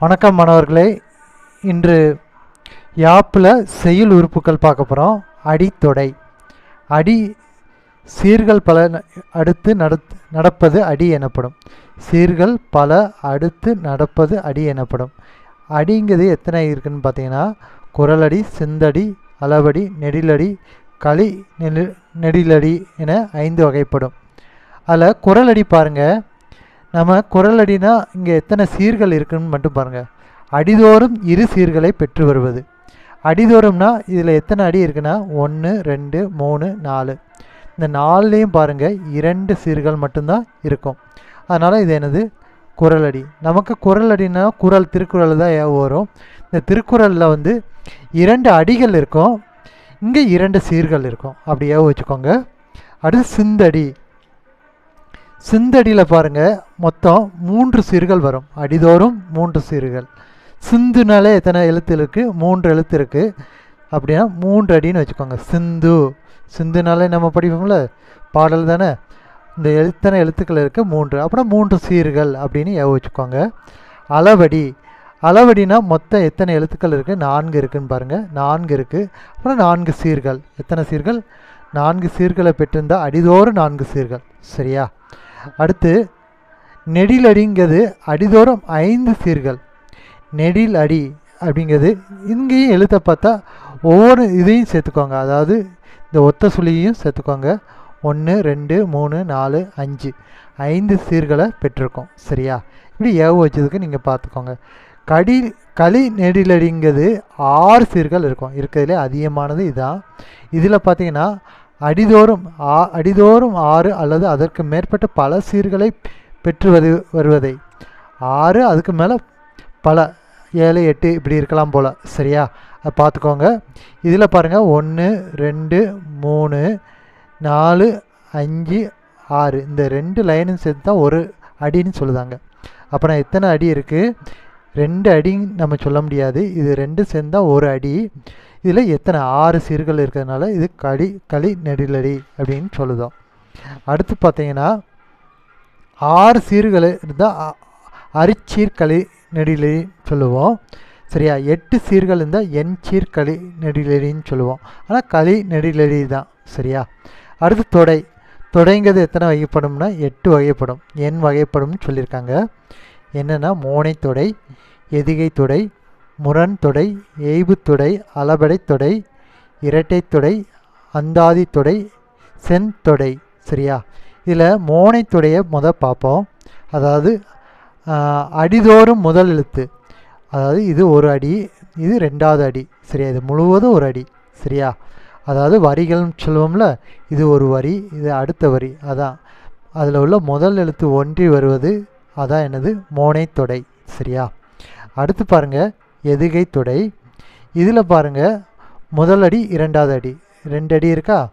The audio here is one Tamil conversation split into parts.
வணக்கம் மாணவர்களே. இன்று யாப்பில் செய்யுள் உறுப்புகள் பார்க்க போகிறோம் அடித்தொடை அடி சீர்கள் பல ந- அடுத்து நடத் நடப்பது அடி எனப்படும். சீர்கள் பல அடுத்து நடப்பது அடி எனப்படும். அடிங்கிறது எத்தனை இருக்குன்னு பார்த்தீங்கன்னா குரலடி செந்தடி அளவடி நெடிலடி களி நெடிலடி என ஐந்து வகைப்படும். அதில் குரலடி பாருங்கள் நம்ம குரல் அடினா இங்கே எத்தனை சீர்கள் இருக்குன்னு மட்டும் பாருங்கள் அடிதோறும் இரு சீர்களை பெற்று வருவது. அடிதோறும்னா இதில் எத்தனை அடி இருக்குன்னா? ஒன்று ரெண்டு மூணு நாலு. இந்த நாலுலேயும் பாருங்கள் இரண்டு சீர்கள் மட்டும்தான் இருக்கும். அதனால் இது என்னது? குரலடி நமக்கு குரல் அடினா குரல் திருக்குறள் தான் வரும். இந்த திருக்குறளில் வந்து இரண்டு அடிகள் இருக்கும். இங்கே இரண்டு சீர்கள் இருக்கும். அப்படியே வச்சுக்கோங்க. அடுத்து சிந்தடி. சிந்தடியில் பாருங்க மொத்தம் மூன்று சீர்கள் வரும். அடிதோறும் மூன்று சீர்கள். சிந்துனாலே எத்தனை எழுத்து இருக்குது மூன்று எழுத்து இருக்குது அப்படின்னா மூன்று அடின்னு வச்சுக்கோங்க. சிந்து. சிந்துனாலே நம்ம படிப்போம்ல? பாடல் தானே? இந்த எழுத்தனை எழுத்துக்கள் இருக்குது மூன்று. அப்புறம் மூன்று சீர்கள் அப்படின்னு ஞாபகம் வச்சுக்கோங்க. அளவடி. அளவடினா மொத்தம் எத்தனை எழுத்துக்கள் இருக்குது நான்கு இருக்குன்னு பாருங்கள் நான்கு இருக்குது அப்புறம் நான்கு சீர்கள். எத்தனை சீர்கள்? நான்கு சீர்களை பெற்றிருந்தால் அடிதோறும் நான்கு சீர்கள். சரியா? அடுத்து நெடில் அடிங்கிறது அடிதோறும் ஐந்து சீர்கள். நெடில் அடி அப்படிங்கிறது இங்கேயும் எழுத்த பார்த்தா ஒவ்வொரு இதையும் சேர்த்துக்கோங்க. அதாவது இந்த ஒத்த சுழியையும் சேர்த்துக்கோங்க. ஒன்று ரெண்டு மூணு நாலு அஞ்சு. ஐந்து சீர்களை பெற்றிருக்கோம். சரியா? இப்படி ஏவ வச்சதுக்கு நீங்கள் பார்த்துக்கோங்க. கடி களி நெடிலடிங்கிறது ஆறு சீர்கள் இருக்கும். இருக்கிறதுலே அதிகமானது இதுதான் இதில் பார்த்தீங்கன்னா அடிதோறும் ஆ அடிதோறும் ஆறு அல்லது அதற்கு மேற்பட்ட பல சீர்களை பெற்று வது வருவதை. ஆறு அதுக்கு மேலே பல ஏழு எட்டு இப்படி இருக்கலாம் போல். சரியா? அதை பார்த்துக்கோங்க இதில் பாருங்கள் ஒன்று ரெண்டு மூணு நாலு அஞ்சு ஆறு. இந்த ரெண்டு லைனும் சேர்த்து தான் ஒரு அடின்னு சொல்லுதாங்க. அப்புறம் எத்தனை அடி இருக்குது ரெண்டு அடின்னு நம்ம சொல்ல முடியாது. இது ரெண்டு சேர்ந்தால் ஒரு அடி. இதில் எத்தனை ஆறு சீர்கள் இருக்கிறதுனால இது களி களி நெடிலடி அப்படின்னு சொல்லுதோம். அடுத்து பார்த்தீங்கன்னா ஆறு சீர்கள் இருந்தால் அரிச்சீர்களி நெடிலடின்னு சொல்லுவோம். சரியா? எட்டு சீர்கள் இருந்தால் எண் சீர் களி நெடிலடின்னு சொல்லுவோம். ஆனால் களி நெடிலடி தான். சரியா? அடுத்து தொடை. தொடைங்கிறது எத்தனை வகைப்படும்னா எட்டு வகைப்படும். எண் வகைப்படும்னு சொல்லியிருக்காங்க. என்னென்னா மோனை தொடை எதிகை தொடை முரண் எய்புத்தொடை அளபடைத்தொடை இரட்டைத்தொடை அளபடை இரட்டை அந்தாதி செந்தொடை. சரியா? இதில் மோனைத்துடைய முத பார்ப்போம். அதாவது அடிதோறும் முதல் எழுத்து. அதாவது இது ஒரு அடி இது ரெண்டாவது அடி. சரியா? இது முழுவதும் ஒரு அடி. சரியா? அதாவது வரிகள்னு சொல்லுவோம்ல இது ஒரு வரி இது அடுத்த வரி. அதான். அதில் உள்ள முதல் எழுத்து ஒன்றி வருவது அதான் என்னது? மோனை தொடை சரியா? அடுத்து பாருங்கள் எதுகை தொடை. இதில் பாருங்க முதல் அடி இரண்டாவது அடி. ரெண்டு அடி இருக்கா?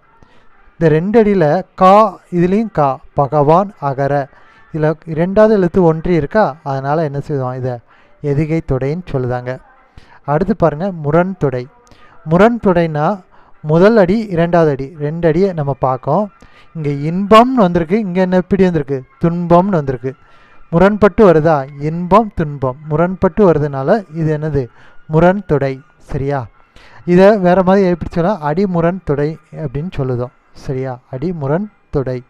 இந்த ரெண்டு அடியில் கா இதுலேயும் கா. பகவான் அகர. இதில் இரண்டாவது எழுத்து ஒன்றி இருக்கா? அதனால் என்ன செய்வோம்? இதை எதுகை தொடைன்னு சொல்லுதாங்க. அடுத்து பாருங்கள் முரண் தொடை. முரண் தொடைனா முதல் அடி இரண்டாவது அடி. ரெண்டு அடியை நம்ம பார்க்கோம். இங்கே இன்பம்னு வந்திருக்கு. இங்கே என்ன எப்படி வந்திருக்கு? துன்பம்னு வந்திருக்கு. முரண்பட்டு வருதா? இன்பம் துன்பம். முரண்பட்டு வருதுனால இது என்னது? முரண் துடை. சரியா? இதை வேறு மாதிரி எப்படி சொல்லலாம் அடிமுரண் துடை அப்படின்னு சொல்லுதோம். சரியா? அடிமுரண் துடை.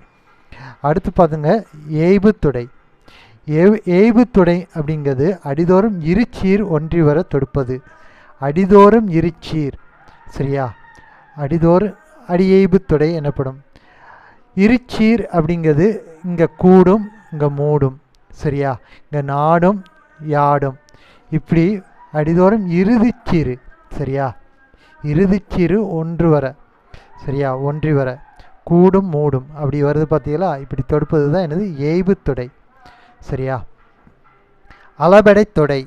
அடுத்து பார்த்துங்க ஏய்பு துடை. ஏய்பு துடை அப்படிங்கிறது அடிதோறும் இருச்சீர் ஒன்றி வர தொடுப்பது. அடிதோறும் இருச்சீர். சரியா? அடிதோறும் அடியெய்பு துடை எனப்படும். இருச்சீர் அப்படிங்கிறது இங்கே கூடும் இங்கே மூடும். சரியா? இங்கே நாடும் யாடும். இப்படி அடிதோறும் இறுதிச்சீரு சரியா? இறுதிச்சீரு ஒன்று வர சரியா? ஒன்றி வர. கூடும் மூடும். அப்படி வருது பார்த்தீங்களா இப்படி தொடுப்பது தான் எனது ஏய்பு தொடை சரியா? அளபெடை தொடை.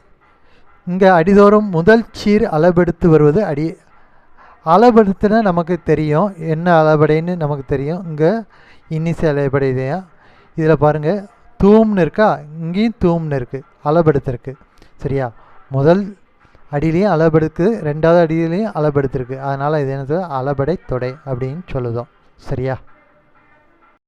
இங்கே அடிதோறும் முதல் சீர் அளபெடுத்து வருவது அடி அளபெடுத்துனா நமக்கு தெரியும். என்ன அளபடைன்னு நமக்கு தெரியும். இங்கே இன்னிசை அளபடை தான் இதில் பாருங்கள் தூம்னு இருக்கா? இங்கேயும் தூம்னு இருக்குது அளபெடுத்திருக்கு சரியா? முதல் அடியிலையும் அளபெடுக்கு ரெண்டாவது அடியிலையும் அளபெடுத்திருக்கு அதனால் இது என்னது? அளபடை தொடை அப்படின்னு சொல்லுதோம். சரியா?